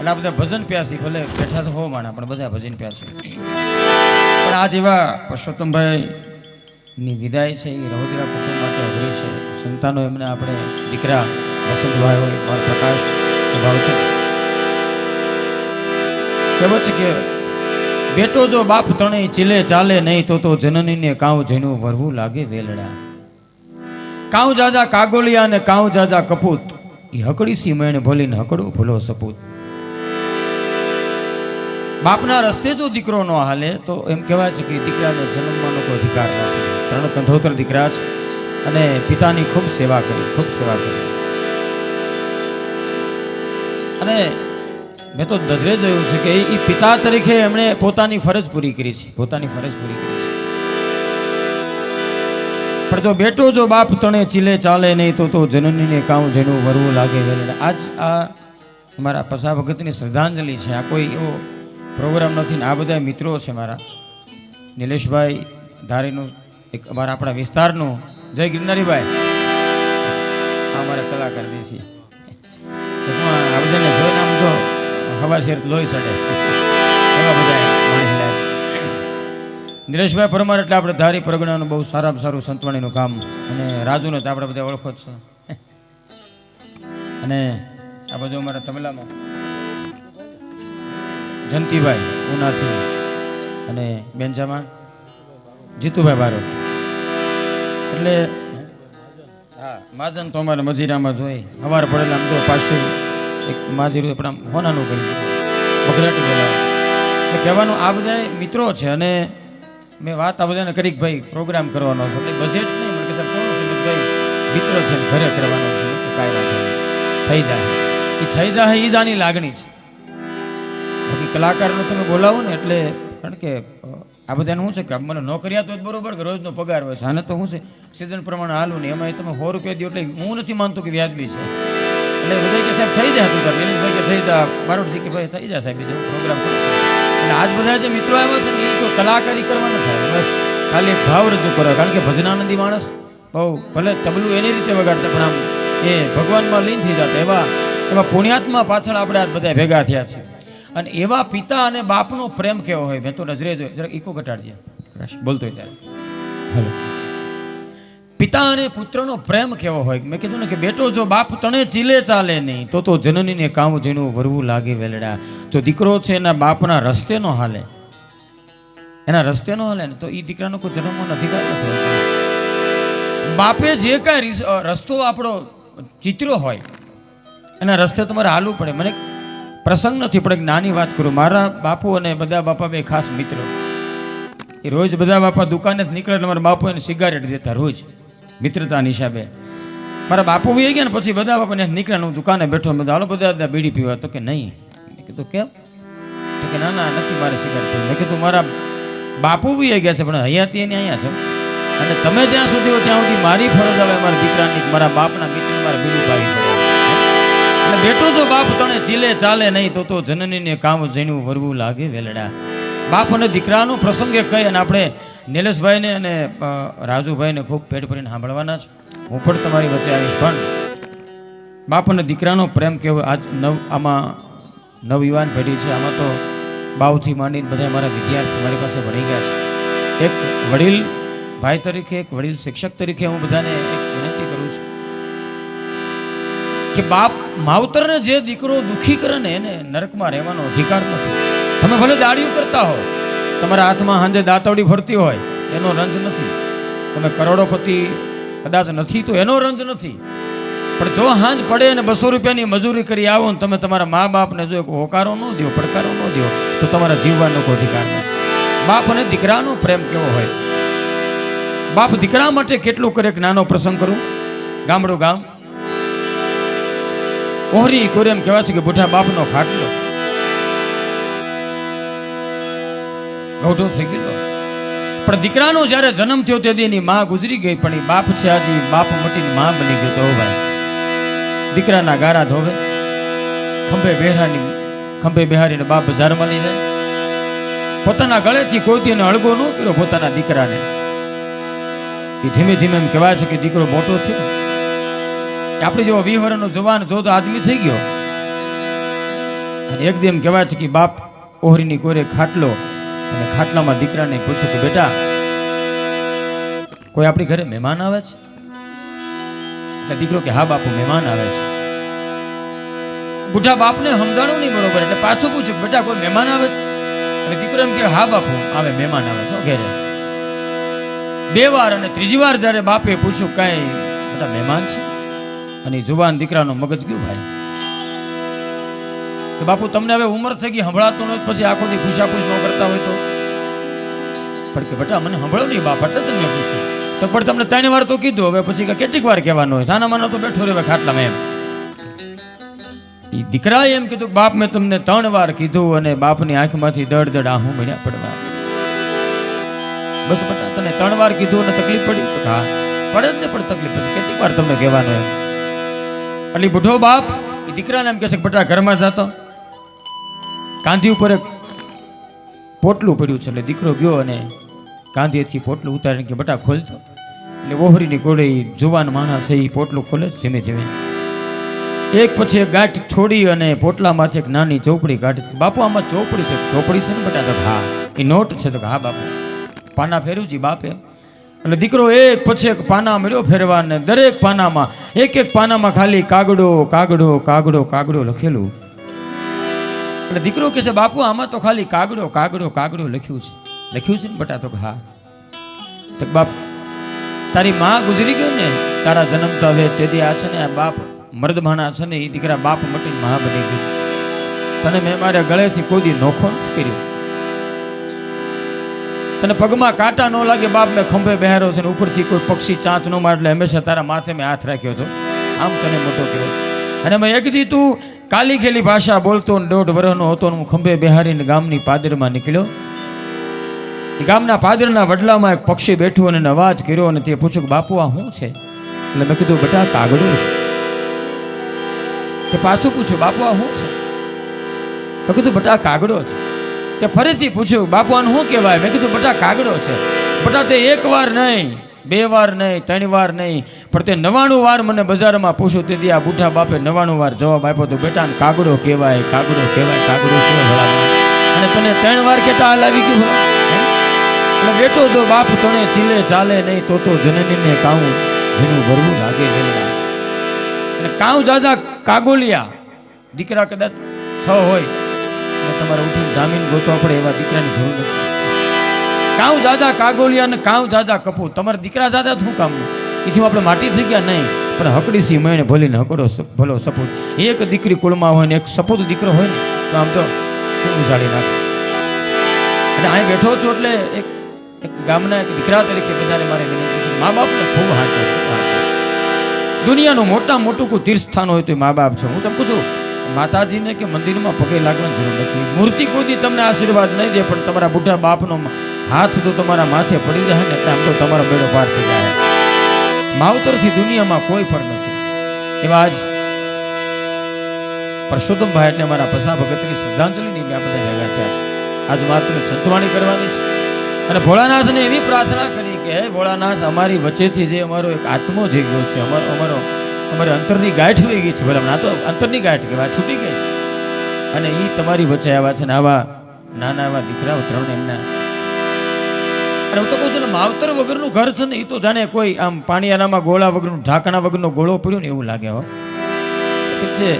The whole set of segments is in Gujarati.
એટલે આ બધા ભજન પ્યાસી, ભલે બેઠા તો હો માણા, પણ બધા ભજન પ્યાસી. પણ આ જેવા પુરુષોત્તમભાઈ ની વિદાય છે, એ રહોદરા કુટુંબ માટે અઘરી છે. સંતાનો એમને આપણે દીકરા વસંતભાઈ હોય માર પ્રકાશ ભાવ છે. કહેવત છે કે, બેટો જો બાપ તણે ચીલે, ચાલે નહીં તો તો જનનીને કાઉ જેનું વરવું લાગે વેલડા. કાઉ જાજા કાગોલિયા અને કાઉ જાજા કપૂત એ હકડી સી મેણ ભોલીને હકડું ભૂલો સપૂત. બાપના રસ્તે જો દીકરો ન હાલે, તો એમ કહેવાય છે કે દીકરાને જન્મવાનો કોઈ અધિકાર નથી. ત્રણ કંધોતર દીકરા છે અને પિતાની ખૂબ સેવા કરી, ખૂબ સેવા કરી. અને મેં તો નજરે જોયું છે કે એ પિતા તરીકે એમણે પોતાની ફરજ પૂરી કરી છે, પોતાની ફરજ પૂરી કરી છે. પણ જો બેટો, જો બાપ તણે ચીલે ચાલે નહીં, તો તો જનનીને કામ જેનું વરવું લાગે આજ આ મારા પસા ભગતની શ્રદ્ધાંજલિ છે. આ કોઈ એવો પ્રોગ્રામ નથી આ બધા મિત્રો છે મારા. નિલેશભાઈ ધારીનું એક અમારા આપણા વિસ્તારનું. જય ગિરનારીભાઈ. આ અમારા કલાકાર છે. ટૂંકમાં આ બધાને જોઈને આમ જો, હવા શેર લોહી ચડે. એવા બધા નિલેશભાઈ પરમાર એટલે આપણે ધારી પરગણાનું બહુ સારામાં સારું સંતવાણીનું કામ અને રાજુને તો આપણે બધા ઓળખો જ છો. અને આ બધું અમારા તબલામાં જંતીભાઈ ઉનાથી અને બેનજામા, જીતુભાઈ બારોટ. એટલે હા માજન તો અમારે મજીરામાં જોઈ સવાર પડેલા આમ જો પાછળ એક માજીરું આપણા હોનાનું કરી બગડાટી બોલાવે. એટલે કહેવાનું આ બધા મિત્રો છે અને મેં વાત આ બધાને કરી ભાઈ પ્રોગ્રામ કરવાનો છે. એટલે બજેટ નહીં, મને કે કોણ છે? ભાઈ, મિત્ર છે ઘરે કરવાનો છે. કાંઈ વાત થઈ જાય. એ થઈ જાય એ જ લાગણી છે. બાકી કલાકારને તમે બોલાવો ને એટલે, કારણ કે આ બધાને શું છે કે મને નોકરિયા તો જ બરોબર કે રોજનો પગાર હોય છે? આને તો શું છે, સિઝન પ્રમાણે હાલવું નહીં એમાં તમે સો રૂપિયા દો એટલે હું નથી માનતો કે વ્યાજબી છે. એટલે બધા કે સાહેબ થઈ જાય તું દિનેશભાઈ કે થઈ જા બારોટથી કે ભાઈ થઈ જાય સાહેબ, બીજો પ્રોગ્રામ કરશે એટલે આજ બધા જે મિત્રો આવ્યા છે ને, એ કોઈ કલાકારી કરવા આવ્યા બસ ખાલી ભાવ રજૂ કરો. કારણ કે ભજનાનંદી માણસ બહુ ભલે તબલું એની રીતે વગાડતા, પણ આમ એ ભગવાનમાં લીન થઈ જતા. એવા એવા પુણ્યાત્મા પાછળ આપણે આજ બધા ભેગા થયા છે અને એવા પિતા અને બાપનો પ્રેમ કેવો હોય? મેં તો નજરે જોયો. જરાક ઈકો ઘટાડજે. બોલતો હોય ત્યારે. હલો. પિતા અને પુત્રનો પ્રેમ કેવો હોય? મેં કીધું ને કે બેટો જો બાપ તને ચીલે ચાલે નહીં તો તો જનનીને કામ જેનું વરવું લાગે વેલડા. જો દીકરો છે એના બાપના રસ્તે નો હાલે. એના રસ્તે નો હાલે ને તો એ દીકરાનો કોઈ જન્મવાનો અધિકાર નથી. બાપે જે કાંઈ રસ્તો આપણો ચિત્રો હોય એના રસ્તે તમારે હાલવું પડે. મને પ્રસંગ નથી પણ એક નાની વાત કરું. મારા બાપુ અને બધા બાપા બે ખાસ મિત્રો. એ રોજ બધા બાપા દુકાને જ નીકળે એટલે મારા બાપુ એને સિગારેટ દેતા રોજ. મિત્રતાના હિસાબે. મારા બાપુ વી ગયા ને પછી બધા બાપાને નીકળે હું દુકાને બેઠો બધા, હાલો બધા બીડી પીવા. તો કે નહીં. કીધું, કેમ? તો કે, ના ના, નથી મારે સિગારેટ પીવું. મેં કીધું, મારા બાપુ વી ગયા છે, પણ હયાતી એની અહીંયા છો અને તમે જ્યાં સુધી હો ત્યાં સુધી મારી ફરજ આવે, મારા દીકરાની, મારા બાપના બેટો જો બાપ તને ચીલે ચાલે નહીં, તો તો જનનીને કામ જણ્યું વરવું લાગે વેલડા. બાપ અને દીકરાનો પ્રસંગે કહી અને આપણે નિલેશભાઈને અને રાજુભાઈને ખૂબ પેટ ભરીને સાંભળવાના છે. હું પણ તમારી વચ્ચે આવીશ, પણ બાપ અને દીકરાનો પ્રેમ કેવો આજ નવ, આમાં નવયુવાન પેઢી છે, આમાં તો બાવથી માંડીને બધા મારા વિદ્યાર્થી મારી પાસે ભણી ગયા છે. એક વડીલ ભાઈ તરીકે, એક વડીલ શિક્ષક તરીકે હું બધાને એક વિનંતી કરું છું. કે બાપ, માવતરને જે દીકરો દુખી કરે ને એને નરકમાં રહેવાનો અધિકાર નથી. તમે ભલે દાડિયું કરતા હો, તમારા હાથમાં હાંજે દાતવડી ફરતી હોય, એનો રંજ નથી. તમે કરોડોપતિ કદાચ નથી, તો એનો રંજ નથી. પણ જો હાંજ પડે અને બસો રૂપિયાની મજૂરી કરી આવો ને તમે તમારા મા બાપને જો એક હોકારો ન દો પડકારો ન દો તો તમારા જીવવાનો કોઈ અધિકાર નથી. બાપ અને દીકરાનો પ્રેમ કેવો હોય? બાપ દીકરા માટે કેટલું કરે નાનો પ્રસંગ કરું? ગામડું ગામ. ઓહરી કોરે એમ કહેવાય છે કે બુઢા બાપનો ખાટલો. ગૌઢો થઈ ગયેલો. પણ દીકરાનો જ્યારે જન્મ થયો તે એની માં ગુજરી ગઈ, પણ એ બાપ છે આજે બાપ મટીને માં બની ગયો તો ભાઈ. દીકરાના ગારા ધોવે, ખંભે બેહારી ખંભે બેહારીને બાપ બજારમાં લઈ જાય. પોતાના ગળેથી કોઈ એને અળગો ન કર્યો પોતાના દીકરાને. એ ધીમે ધીમે એમ કહેવાય છે કે દીકરો મોટો થયો. આપણે જો વિહોરનો જવાન જો તો આદમી થઈ ગયો. અને એકદમ કહેવાય છે કે બાપ ઓહરીની કોરે ખાટલો અને ખાટલામાં દીકરાને પૂછ્યું કે બેટા, કોઈ આપણી ઘરે મહેમાન આવે છે? એટલે દીકરો કે હા બાપુ, મહેમાન આવે છે. બુઢા બાપને સમજાણું નહીં બરોબર, એટલે પાછું પૂછ્યું બેટા, કોઈ મહેમાન આવે છે? એટલે દીકરો એમ કે હા બાપુ, આવે, મહેમાન આવે છે ઘેરે. બે વાર અને ત્રીજી વાર જ્યારે બાપે પૂછ્યું કાંઈ બધા મહેમાન છે? અને જુવાન દીકરાનો મગજ ગયું ભાઈ. કે બાપુ, તમને હવે ઉંમર થઈ ગઈ, સંભળાતું નથી, પછી આખો દી ખુશાખુશ ન કરતા હોય તો? પણ કે બેટા, મને સંભળો નહીં, બાપ, એટલે તમને પૂછ્યું. તો પણ તમને ત્રણ વાર તો કીધું, હવે પછી કેટલીક વાર કહેવાનું હોય? સાના માનો તો બેઠો રહેવે ખાટલામાં એમ. દીકરાએ એમ કીધું બાપ, મેં તમને ત્રણ વાર કીધું અને બાપની આંખમાંથી દડ દડ આહું મળ્યા પડવા. બસ બેટા, તને ત્રણ વાર કીધું અને તકલીફ પડી? તો હા, પડે જ ને પણ તકલીફ, પછી કેટલીક વાર તમને કહેવાનું એમ એટલે બુઢો બાપ, એ દીકરાને એમ કહેશે કે બટા, ઘરમાં જતો. કાંધી ઉપર એક પોટલું પડ્યું છે, એટલે દીકરો ગયો અને કાંધીથી પોટલું ઉતારીને કે બટા, ખોલતો. એટલે ઓહરીની કોડે જુવાન માણસ છે એ પોટલું ખોલે છે ધીમે ધીમે. એક પછી એક ગાંઠ છોડી અને પોટલામાંથી એક નાની ચોપડી કાઢી છે. બાપુ, આમાં ચોપડી છે? ચોપડી છે ને બટા? તો હા, એ નોટ છે. તો હા, બાપુ. પાના ફેર્યું છે બાપે. એટલે દીકરો એક પછી એક પાના મળ્યો ફેરવા ને દરેક પાનામાં એક એક પાનામાં ખાલી કાગડો કાગડો કાગડો કાગડો લખેલું. એટલે દીકરો કહે છે, બાપુ, આમાં તો ખાલી કાગડો કાગડો કાગડો લખ્યું છે. લખ્યું છે ને બટા તો હા. તો બાપ, તારી માં ગુજરી ગઈ ને, તારા જન્મતા હવે તેથી આ છે ને, આ બાપ મર્દભાણા છે ને એ દીકરા બાપ મટીને મહા બની ગયું. તને મેં મારા ગળેથી કોઈ દી નોખો કર્યો. તને પગમાં કાંટા ન લાગે બાપ મેં ખંભે બહેરો છે ને ઉપરથી કોઈ પક્ષી ચાંચ ન મારે એટલે હંમેશા તારા માથે મેં હાથ રાખ્યો છો આમ તને મોટો કર્યો અને મેં એક દી તું કાલી ખેલી ભાષા બોલતો ને દોઢ વર્ષનો હતો હું ખંભે બિહારીને ગામની પાદરમાં નીકળ્યો. ગામના પાદરના વડલામાં એક પક્ષી બેઠું અને અવાજ કર્યો અને તે પૂછ્યું કે, બાપુ, આ શું છે? એટલે મેં કીધું, બેટા કાગડો છે. તે પાછું પૂછ્યું, બાપુ, આ શું છે? મેં કીધું, બેટા કાગડો છે. તે ફરીથી પૂછ્યું બાપુ આનું શું કહેવાય? મેં કીધું, બટા કાગડો છે. બટા તે એક વાર નહીં, બે વાર નહીં, ત્રણ વાર નહીં, પણ તે નવાણું વાર મને બજારમાં પૂછ્યું. તે દી આ બુઠા બાપે નવાણું વાર જવાબ આપ્યો તો બેટા કાગડો કહેવાય કાગડો કહેવાય કાગડો કહેવાય અને તને ત્રણ વાર કેતા હાલ આવી ગયું એટલે બેટો જો બાપ તને ચીલે ચાલે નહીં, તો તો જનનીને કાઉ જેનું ભરવું લાગે વેલડા અને કાઉ જાજા કાગોલિયા, દીકરા કદાચ છ હોય તમારે ઉઠીને જામીન ગોતવા પડે એવા દીકરાની જરૂર નથી. કાઉ જાજા કાગોલિયા અને કાઉ જાજા કપૂર. તમારા દીકરા જાજા શું કામનું એથી આપણે માટી થઈ ગયા? નહીં. પણ હકડી સી મહિને ભલીને હકડો ભલો સપૂત એક દીકરી કુળમાં હોય ને એક સપૂત દીકરો હોય ને, તો આમ તો ઉજાડી નાખે. એટલે અહીં બેઠો છું એટલે એક એક ગામના એક દીકરા તરીકે બધાને મારે વિનંતી છે. મા બાપને ખૂબ હાચો. દુનિયાનું મોટા મોટું કોઈ તીર્થસ્થાન હોય તો મા બાપ છે. હું તમને પૂછું માતાજીને કે મંદિરમાં પગે લાગવાની જરૂર નથી. મૂર્તિ કોઈ તમને આશીર્વાદ નહીં દે, પણ તમારા બુઢા બાપનો હાથ તો તમારા માથે પડી જાય ને આમ તો તમારો બેડો પાર થઈ જાય. માવતરથી દુનિયામાં કોઈ પણ નથી. એવા આજ પરસોત્તમભાઈ એટલે અમારા પસા ભગતની શ્રદ્ધાંજલિની મેં બધા ભેગા થયા છે. આજ માત્ર સંતવાણી કરવાની છે. અને ભોળાનાથને એવી પ્રાર્થના કરી કે, હે ભોળાનાથ, અમારી વચ્ચેથી જે અમારો એક આત્મો જઈ ગયો છે, અમારો અમારો અમારી અંતરની ગાંઠ વહી ગઈ છે. ભલે આ તો અંતરની ગાંઠ કહેવાય છૂટી ગઈ છે. અને એ તમારી વચ્ચે આવ્યા છે ને આવા નાના એવા દીકરાઓ ત્રણ એમના. અને હું તો કહું છું ને, માવતર વગરનું ઘર છે ને એ તો જાણે કોઈ આમ પાણીયાનામાં, ગોળા વગરનું, ઢાંકણા વગરનો ગોળો પડ્યો ને એવું લાગે હો. છે,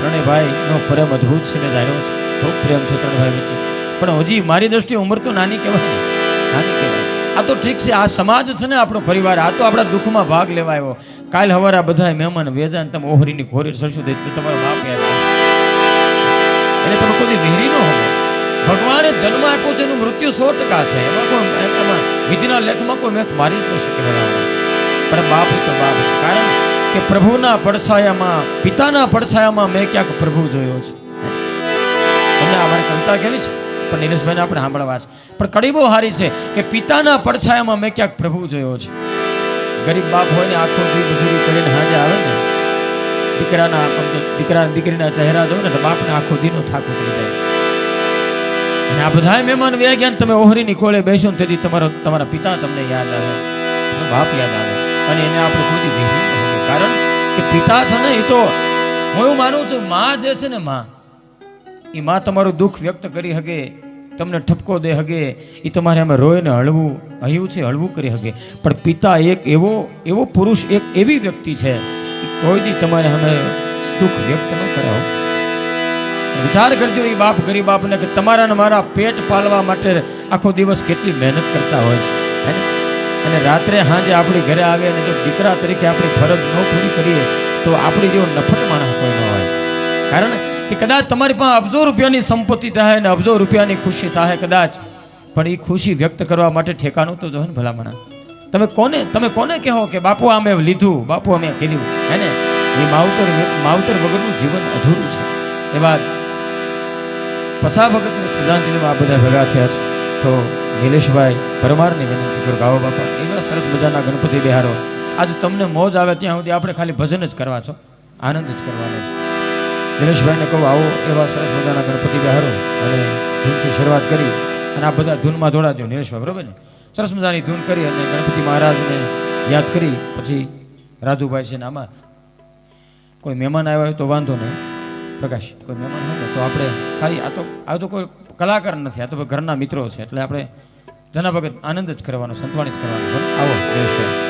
ત્રણેય ભાઈનો પ્રેમ અદ્ભુત છે મેં જાણ્યો છે. ખૂબ પ્રેમ છે ત્રણ ભાઈ વચ્ચે. પણ હજી મારી દ્રષ્ટિએ ઉંમર તો નાની કહેવાય ને. નાની કહેવાય. આ તો ઠીક છે, આ સમાજ છે ને આપણો પરિવાર, આ તો આપણા દુઃખમાં ભાગ લેવા આવ્યો કાલ હવારે આ બધા મહેમાન વેજા ને તમે ઓહરીની ઘોરી સરસું દે તો તમારો બાપ યાદ એટલે તમે કોઈ વિહરી ન હોવો. ભગવાને જન્મ આપ્યો છે એનું મૃત્યુ સો ટકા છે. એમાં કોઈ એમાં વિધિના લેખમાં કોઈ મેખ મારી જ ન શકે પણ બાપ તો બાપ છે. કારણ કે પ્રભુના પડછાયામાં, પિતાના પડછાયામાં મેં ક્યાંક પ્રભુ જોયો છે. તમને અમારી કવિતા કેવી છે? પણ નિલેશભાઈને આપણે સાંભળવા છે. પણ કડી બહુ સારી છે કે પિતાના પડછાયામાં મેં ક્યાંક પ્રભુ જોયો છે. ગરીબ બાપ હોય ને આખો દી મજૂરી કરીને હાજે આવે ને, દીકરાના દીકરા દીકરીના ચહેરા જોવે ને બાપને આખો દીનો થાક ઉતરી જાય. અને આ બધા મહેમાન વ્યા ગયા તમે ઓહરીની કોળે બેસો ને તેથી તમારો, તમારા પિતા તમને યાદ આવે બાપ યાદ આવે. અને એને આપણે કોઈ દી વિહરી ન હોઈએ. કારણ કે પિતા છે ને એ તો હું એવું માનું છું, માં જે છે ને માં એ માં તમારું દુઃખ વ્યક્ત કરી શકે તમને ઠપકો દે હગે એ તમારે અમે રોઈને હળવું, હયું છે, હળવું કરી હગે. પણ પિતા એક એવો એવો પુરુષ, એક એવી વ્યક્તિ છે કોઈ દી તમારે અમે દુઃખ વ્યક્ત ન કરાવો વિચાર કરજો એ બાપ ગરીબ બાપને કે તમારા ને મારા પેટ પાલવા માટે આખો દિવસ કેટલી મહેનત કરતા હોય છે. હે? અને રાત્રે સાંજે આપણી ઘરે આવે અને જો દીકરા તરીકે આપણી ફરજ ન પૂરી કરીએ, તો આપણી જેવો નફટ માણસ કોઈ ન હોય. કારણ કે કદાચ તમારી પાસે અબજો રૂપિયાની સંપત્તિ થાય અને અબજો રૂપિયાની ખુશી થાય કદાચ. પણ એ ખુશી વ્યક્ત કરવા માટે ઠેકાણું તો જો ને ભલામણા. તમે કોને તમે કોને કહો કે બાપુ અમે લીધું, બાપુ અમે કીધું હે ને? એ માવતર માવતર વગરનું જીવન અધૂરું છે. એ વાત. પસા ભગતની શ્રદ્ધાંજલિમાં આ બધા ભેગા થયા છે. તો નિલેશભાઈ પરમારની વિનંતી કરો ગાવો બાપા, એવા સરસ મજાના ગણપતિ બિહારો. આજે તમને મોજ આવે ત્યાં સુધી આપણે ખાલી ભજન જ કરવા છો. આનંદ જ કરવાનો છે. દિનેશભાઈને કહું, આવો એવા સરસ મજાના ગણપતિ બહારો. અને ધૂનથી શરૂઆત કરી અને આ બધા ધૂનમાં જોડાજો નિલેશભાઈ બરોબર ને? સરસ મજાની ધૂન કરી અને ગણપતિ મહારાજને યાદ કરી. પછી રાજુભાઈ છે ને આમાં કોઈ મહેમાન આવ્યા હોય તો વાંધો નહીં. પ્રકાશ, કોઈ મહેમાન હોય ને તો આપણે ખાલી આ તો આ તો કોઈ કલાકાર નથી. આ તો ઘરના મિત્રો છે. એટલે આપણે જના ભગત આનંદ જ કરવાનો, સંતવાણી જ કરવાનો. આવો, દિનેશભાઈ.